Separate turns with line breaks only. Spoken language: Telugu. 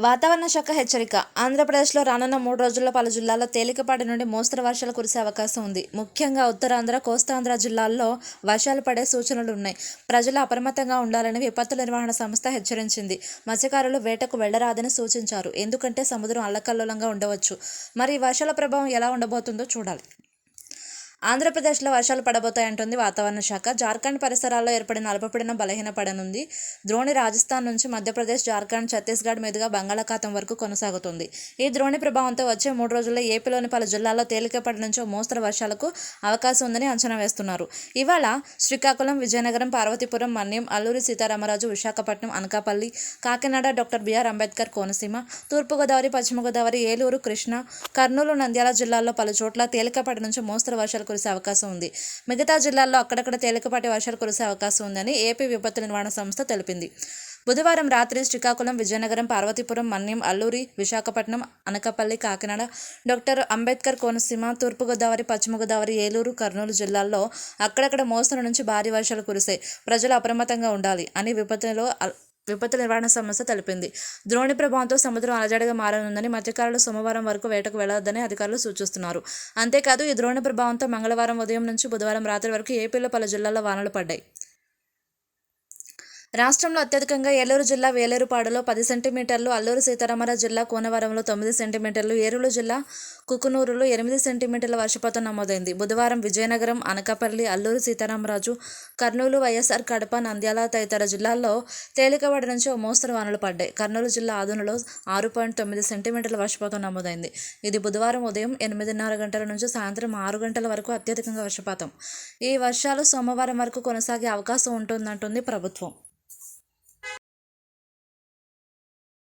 వాతావరణ శాఖ హెచ్చరిక. ఆంధ్రప్రదేశ్లో రానున్న మూడు రోజుల్లో పలు జిల్లాల్లో తేలికపాటి నుండి మోస్తరు వర్షాలు కురిసే అవకాశం ఉంది. ముఖ్యంగా ఉత్తరాంధ్ర కోస్తాంధ్ర జిల్లాల్లో వర్షాలు పడే సూచనలు ఉన్నాయి. ప్రజలు అప్రమత్తంగా ఉండాలని విపత్తు నిర్వహణ సంస్థ హెచ్చరించింది. మత్స్యకారులు వేటకు వెళ్ళరాదని సూచించారు. ఎందుకంటే సముద్రం అల్లకల్లోలంగా ఉండవచ్చు. మరి ఈ వర్షాల ప్రభావం ఎలా ఉండబోతుందో చూడాలి. ఆంధ్రప్రదేశ్లో వర్షాలు పడబోతాయంటుంది వాతావరణ శాఖ. జార్ఖండ్ పరిసరాల్లో ఏర్పడిన అల్పపీడనం బలహీనపడనుంది. ద్రోణి రాజస్థాన్ నుంచి మధ్యప్రదేశ్ జార్ఖండ్ ఛత్తీస్గఢ్ మీదుగా బంగాళాఖాతం వరకు కొనసాగుతుంది. ఈ ద్రోణి ప్రభావంతో వచ్చే మూడు రోజుల్లో ఏపీలోని పలు జిల్లాల్లో తేలికపడి నుంచి మోస్తరు వర్షాలకు అవకాశం ఉందని అంచనా వేస్తున్నారు. ఇవాళ Srikakulam Vizianagaram Parvathipuram Manyam Alluri Sitharama Raju Visakhapatnam Anakapalli Kakinada doctor B R Ambedkar Konaseema తూర్పుగోదావరి పశ్చిమ గోదావరి ఏలూరు కృష్ణ కర్నూలు నంద్యాల జిల్లాల్లో పలు చోట్ల తేలికపాటి నుంచి మోస్తరు వర్షాలు కురిసే అవకాశం ఉంది. మిగతా జిల్లాల్లో అక్కడక్కడ తేలికపాటి వర్షాలు కురిసే అవకాశం ఉందని ఏపీ విపత్తు నిర్వహణ సంస్థ తెలిపింది. బుధవారం రాత్రి శ్రీకాకుళం విజయనగరం పార్వతీపురం మన్యం అల్లూరి విశాఖపట్నం అనకాపల్లి కాకినాడ డాక్టర్ అంబేద్కర్ కోనసీమ తూర్పుగోదావరి పశ్చిమ గోదావరి ఏలూరు కర్నూలు జిల్లాల్లో అక్కడక్కడ మోస్తరు నుంచి భారీ వర్షాలు కురిసే ప్రజలు అప్రమత్తంగా ఉండాలి అని విపత్తులో విపత్తు నిర్వహణ సంస్థ తెలిపింది. ద్రోణి ప్రభావంతో సముద్రం అలజడిగా మారనుందని మత్స్యకారులు సోమవారం వరకు వేటకు వెళ్ళొద్దని అధికారులు సూచిస్తున్నారు. అంతేకాదు ఈ ద్రోణి ప్రభావంతో మంగళవారం ఉదయం నుంచి బుధవారం రాత్రి వరకు ఏపీలో పలు జిల్లాల్లో వానలు పడ్డాయి. రాష్ట్రంలో అత్యధికంగా ఏలూరు జిల్లా వేలేరుపాడులో పది సెంటీమీటర్లు అల్లూరు సీతారామరాజు జిల్లా కోనవరంలో తొమ్మిది సెంటీమీటర్లు ఏలూరు జిల్లా కుకునూరులో ఎనిమిది సెంటీమీటర్ల వర్షపాతం నమోదైంది. బుధవారం విజయనగరం అనకాపల్లి అల్లూరు సీతారామరాజు కర్నూలు వైఎస్ఆర్ కడప నంద్యాల తదితర జిల్లాల్లో తేలికపాటి నుంచి ఓ మోస్తరు వానలు పడ్డాయి. కర్నూలు జిల్లా ఆదునలో ఆరు పాయింట్ తొమ్మిది సెంటీమీటర్ల వర్షపాతం నమోదైంది. ఇది బుధవారం ఉదయం ఎనిమిదిన్నర గంటల నుంచి సాయంత్రం ఆరు గంటల వరకు అత్యధికంగా వర్షపాతం. ఈ వర్షాలు సోమవారం వరకు కొనసాగే అవకాశం ఉంటుందంటుంది ప్రభుత్వం.